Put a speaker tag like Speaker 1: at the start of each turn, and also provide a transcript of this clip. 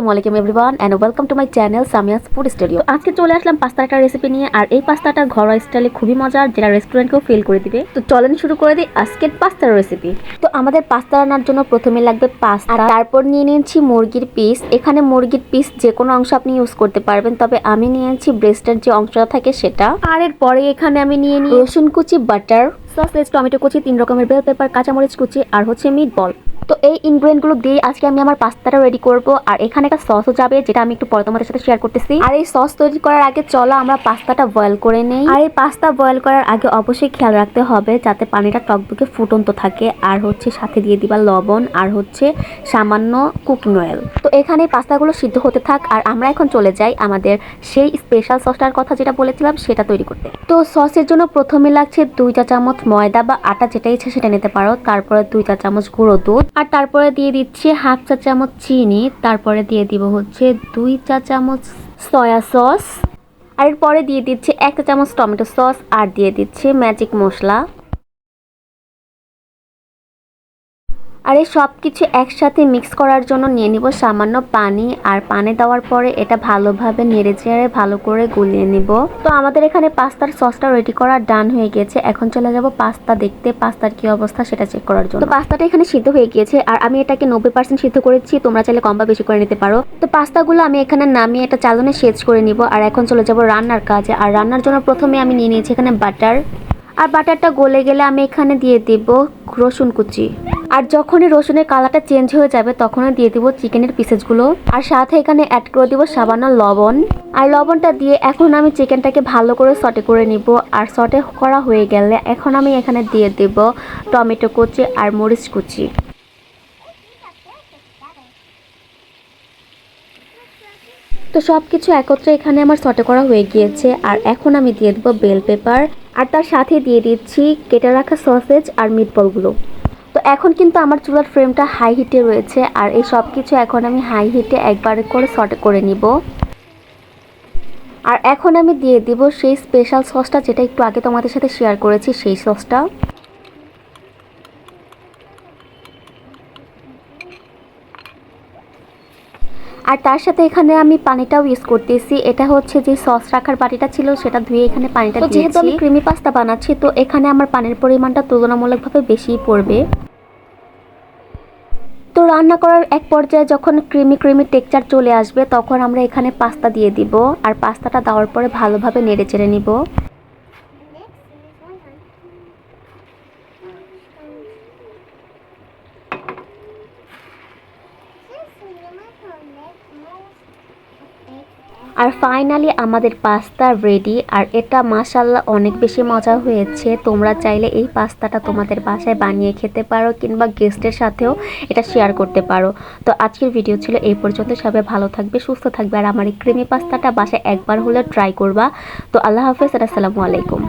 Speaker 1: আসসালামু আলাইকুম everyone and welcome to my channel Samia's food studio আজকে চলে আসলাম পাস্তার একটা রেসিপি নিয়ে, আর এই পাস্তাটা ঘরোয়া স্টাইলে খুবই মজার, যেটা রেস্টুরেন্টকেও ফিল করে দিবে। তো চলেন শুরু করে দিই আজকের পাস্তার রেসিপি তো আমাদের পাস্তা রান্নার জন্য প্রথমে লাগবে পাস্তা তারপর নিয়ে নিয়েছি মুরগির পিস এখানে মুরগির পিস যে কোনো অংশ আপনি ইউজ করতে পারবেন, তবে আমি নিয়েছি ব্রেস্টের যে অংশটা থাকে সেটা। আর এরপরে এখানে আমি নিয়ে নিই রসুন কুচি বাটার সসেজ টমেটো কুচি, তিন রকমের বেল পেপার কাঁচামরিচ কুচি, আর হচ্ছে মিট বল তো এই ইনগ্রেডিয়েন্টগুলো দিয়ে আজকে আমি আমার পাস্তাটা রেডি করব। আর এখানে একটা সসও যাবে, যেটা আমি একটু পরে তোমাদের সাথে শেয়ার করতেছি। আর এই সস তৈরি করার আগে চলো আমরা পাস্তাটা বয়েল করে নেই। আর এই পাস্তা বয়েল করার আগে অবশ্যই খেয়াল রাখতে হবে যাতে পানিটা টকবকে ফুটন্ত থাকে। আর হচ্ছে সাথে দিয়ে দিবা লবণ আর হচ্ছে সামান্য কুকিং অয়েল তো এখানে পাস্তাগুলো সিদ্ধ হতে থাক। আর আমরা এখন চলে যাই আমাদের সেই স্পেশাল সসটার কথা যেটা বলেছিলাম, সেটা তৈরি করতে। তো সসের জন্য প্রথমে লাগছে দুই চা চামচ ময়দা বা আটা যেটা ইচ্ছা সেটা নিতে পারো। তারপরে দুই চা চামচ গুঁড়ো দুধ। আর তারপরে দিয়ে দিচ্ছি হাফ চা চামচ চিনি, তারপরে দিয়ে দিব হচ্ছে দুই চা চামচ সয়া সস, আর এরপরে দিয়ে দিচ্ছি এক চা চামচ টমেটো সস, আর দিয়ে দিচ্ছি ম্যাজিক মশলা। আর এই সব কিছু একসাথে মিক্স করার জন্য নিয়ে নিব সামান্য পানি, আর পানি দেওয়ার পরে এটা ভালোভাবে নেড়ে চেড়ে ভালো করে গুলিয়ে নিব। তো আমাদের এখানে পাস্তার সসটা রেডি করা ডান হয়ে গিয়েছে এখন চলে যাব পাস্তা দেখতে, পাস্তার কি অবস্থা সেটা চেক করার জন্য। তো পাস্তাটা এখানে সিদ্ধ হয়ে গিয়েছে, আর আমি এটাকে নব্বই পার্সেন্ট সিদ্ধ করেছি, তোমরা চাইলে কম বা বেশি করে নিতে পারো। তো পাস্তাগুলো আমি এখানে নামিয়ে এটা চালনে সেচ করে নিব, আর এখন চলে যাব রান্নার কাজে। আর রান্নার জন্য প্রথমে আমি নিয়ে নিয়েছি এখানে বাটার আর বাটারটা গলে গেলে আমি এখানে দিয়ে দেব রসুন কুচি। আর যখনই রসুনের কালারটা চেঞ্জ হয়ে যাবে, তখনই দিয়ে দিব চিকেনের পিসেসগুলো আর সাথে এখানে অ্যাড করে দিব সামান্য লবণ। আর লবণটা দিয়ে এখন আমি চিকেনটাকে ভালো করে সটে করে নিব। আর সটে করা হয়ে গেলে এখন আমি এখানে দিয়ে দেব টমেটো কুচি আর মরিচ কুচি। তো সব কিছু একত্রে এখানে আমার সটে করা হয়ে গিয়েছে। আর এখন আমি দিয়ে দেবো বেল পেপার আর তার সাথে দিয়ে দিচ্ছি কেটে রাখা সসেজ আর মিটবলগুলো তো এখন কিন্তু আমার চুলার ফ্রেমটা হাই হিটে রয়েছে আর এই সব কিছু এখন আমি হাই হিটে একবার করে শর্ট করে নিব। আর এখন আমি দিয়ে দিব সেই স্পেশাল সসটা যেটা একটু আগে তোমাদের সাথে শেয়ার করেছি সেই সসটা আর তার সাথে এখানে আমি পানিটাও ইউজ করতেছি। এটা হচ্ছে যে সস রাখার বাটিটা ছিল সেটা ধুয়ে এখানে পানিটা যেহেতু আমি ক্রিমি পাস্তা বানাচ্ছি তো এখানে আমার পানির পরিমাণটা তুলনামূলকভাবে বেশি পড়বে। তো রান্না করার এক পর্যায়ে যখন ক্রিমি ক্রিমি টেক্সচার চলে আসবে তখন আমরা এখানে পাস্তা দিয়ে দিব। আর পাস্তাটা দেওয়ার পরে ভালোভাবে নেড়ে চেড়ে নিব। আর ফাইনালি আমাদের পাস্তা রেডি আর এটা মাসাল্লাহ অনেক বেশি মজা হয়েছে। তোমরা চাইলে এই পাস্তাটা তোমাদের বাসায় বানিয়ে খেতে পারো কিংবা গেস্টের সাথেও এটা শেয়ার করতে পারো। তো আজকের ভিডিও ছিল এই পর্যন্ত। সবাই ভালো থাকবে, সুস্থ থাকবে, আর আমার এই ক্রিমি পাস্তাটা বাসায় একবার হলে ট্রাই করবা। তো আল্লাহ হাফেজ আর আসসালামু আলাইকুম।